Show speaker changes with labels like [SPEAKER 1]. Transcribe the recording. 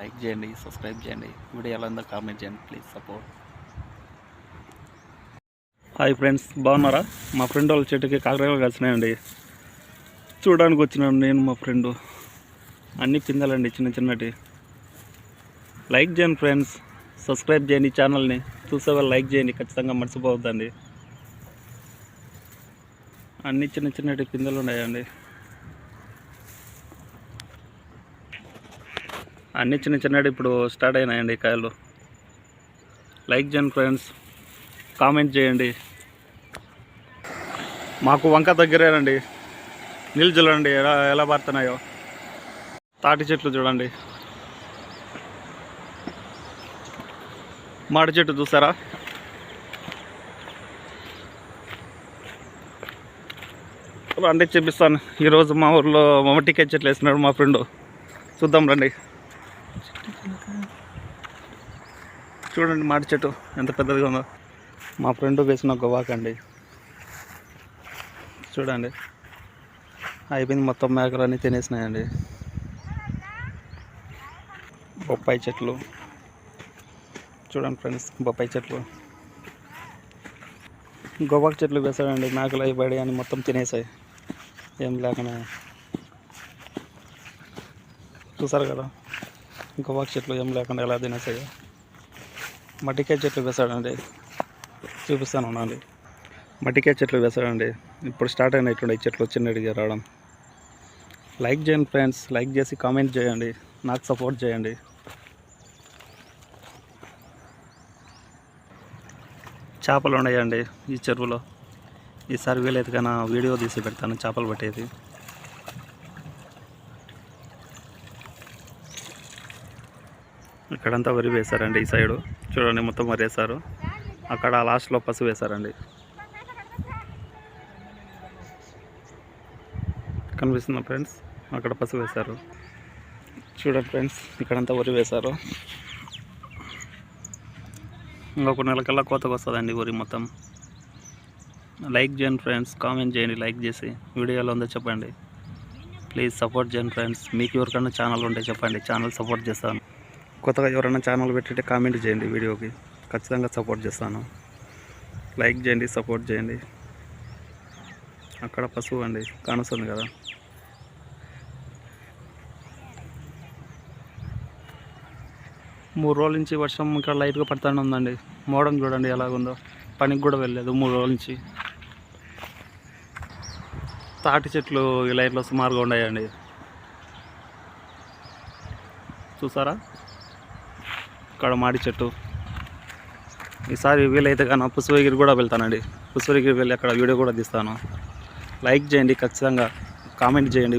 [SPEAKER 1] Like చేయండి subscribe చేయండి. Video ఎలా ఉందో కామెంట్ చేయండి ప్లీజ్ సపోర్ట్ హాయ్ ఫ్రెండ్స్ బాగున్నారా? మా ఫ్రెండ్ వాళ్ళ చెట్టుకి కాకరకాయలు కలిసినాయండి చూడడానికి వచ్చినాను నేను మా ఫ్రెండు అన్ని పిందెలండి చిన్న చిన్నటి. లైక్ చేయండి ఫ్రెండ్స్ సబ్స్క్రైబ్ చేయండి ఛానల్ని చూసే వాళ్ళు లైక్ చేయండి ఖచ్చితంగా మర్చిపోవద్దండి. అన్ని చిన్న చిన్నటి పిందెలు ఉన్నాయండి. అన్ని చిన్న చిన్నటి ఇప్పుడు స్టార్ట్ అయినాయండి కాయలు. లైక్ చేయండి ఫ్రెండ్స్ కామెంట్ చేయండి. మాకు వంక దగ్గరేనండి. నీళ్ళు చూడండి ఎలా ఎలా పారుతున్నాయో. తాటి చెట్లు చూడండి. మాడి చెట్టు చూసారా? రండి చూపిస్తాను. ఈరోజు మా ఊర్లో మమ్మటికాయ చెట్లు వేసినాడు మా ఫ్రెండు. చూద్దాం రండి. చూడండి మాటి చెట్టు ఎంత పెద్దదిగా ఉందో. మా ఫ్రెండ్ వేసిన గోవాకండి చూడండి. అయిపోయింది మొత్తం మేకలు అన్నీ తినేసినాయండి. బొప్పాయి చెట్లు. చూడండి ఫ్రెండ్స్ బొప్పాయి చెట్లు. గోవాకు చెట్లు వేసాడండి. మేకలు అయిపోయి అని మొత్తం తినేసాయి. ఏం లేకనే. చూసారు కదా? గోవాకు చెట్లు ఏం లేకుండా ఎలా తినేసాయి మట్టికాయ చెట్లు వేసాడండి. చూపిస్తాను ఉండండి మట్టికాయ చెట్లు వేసాడండి. ఇప్పుడు స్టార్ట్ అయినటువంటి ఈ చెట్లు చిన్నటిగా రావడం. లైక్ చేయండి ఫ్రెండ్స్. లైక్ చేసి కామెంట్ చేయండి. నాకు సపోర్ట్ చేయండి. చేపలు ఉన్నాయండి ఈ చెరువులో. ఈసారి వీలైతే కన్నా వీడియో తీసి పెడతాను. చేపలు పట్టేది. ఇక్కడంతా వరి వేశారండి ఈ సైడు. చూడండి మొత్తం వరి వేశారు. అక్కడ లాస్ట్లో పసుపు వేశారండి. కనిపిస్తుందా ఫ్రెండ్స్? అక్కడ పసుపు వేశారు. చూడండి ఫ్రెండ్స్ ఇక్కడంతా వరి వేశారు. ఇంకొక నెలకల్లా కోతకు వస్తుందండి వరి మొత్తం. లైక్ చేయండి ఫ్రెండ్స్ కామెంట్ చేయండి లైక్ చేసి వీడియోలో ఉందో చెప్పండి. ప్లీజ్ సపోర్ట్ చేయండి ఫ్రెండ్స్ మీకు ఎవరికైనా ఛానల్ ఉంటే చెప్పండి ఛానల్ సపోర్ట్ చేస్తాను. కొత్తగా ఎవరైనా ఛానల్ పెట్టితే కామెంట్ చేయండి వీడియోకి. ఖచ్చితంగా సపోర్ట్ చేస్తాను. లైక్ చేయండి సపోర్ట్ చేయండి. అక్కడ పశువు అండి కానొస్తుంది కదా. మూడు రోజుల నుంచి వర్షం ఇక్కడ లైట్గా పడుతూనే ఉందండి. మోడం చూడండి ఎలాగుందో. పనికి కూడా వెళ్ళలేదు మూడు రోజుల నుంచి. తాటి చెట్లు ఈ లైట్లో సుమారుగా ఉన్నాయండి. చూసారా? అక్కడ మాడి చెట్టు. ఈసారి వీలైతే కానీ పుష్పగిరి కూడా వెళ్తానండి. పుష్పగిరి వెళ్ళి అక్కడ వీడియో కూడా తీస్తాను. లైక్ చేయండి ఖచ్చితంగా కామెంట్ చేయండి.